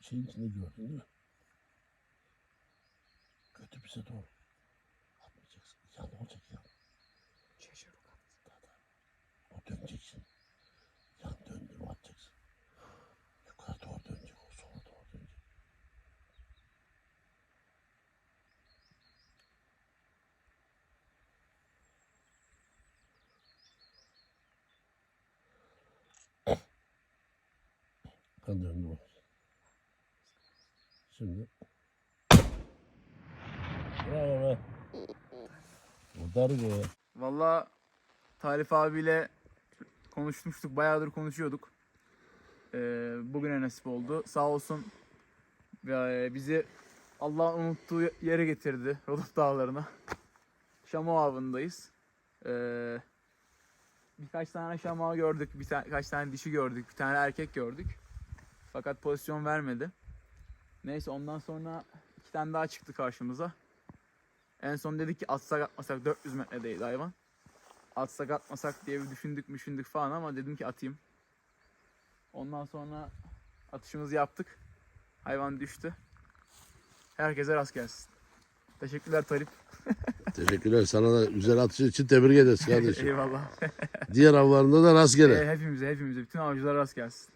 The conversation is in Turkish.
şeyin içinde gördün değil mi? Kötü bize doğru. Atmayacaksın. Yan olacak yan. Daha da. O döneceksin. Yan döndürme atacaksın. Yukarı doğru dönecek. O sola doğru dönecek. Ben döndüm. o. Şimdi. Bravo be. O darbe. Valla Tarif abiyle konuşmuştuk. Bayağıdır konuşuyorduk. Ee, bugüne nasip oldu. Sağ olsun e, bizi Allah'ın unuttuğu yere getirdi. Rodop Dağları'na. Şamo avındayız. Ee, birkaç tane şamo gördük. Birkaç tane dişi gördük. Bir tane erkek gördük. Fakat pozisyon vermedi. Neyse ondan sonra iki tane daha çıktı karşımıza. En son dedik ki atsak atmasak 400 metredeydi hayvan. Atsak atmasak diye bir düşündük düşündük falan ama dedim ki atayım. Ondan sonra atışımızı yaptık. Hayvan düştü. Herkese rast gelsin. Teşekkürler Talip. Teşekkürler. Sana da güzel atışı için tebrik ederiz kardeşim. Eyvallah. Diğer avlarında da rastgele. Ee, hepimize hepimize bütün avcılara rast gelsin.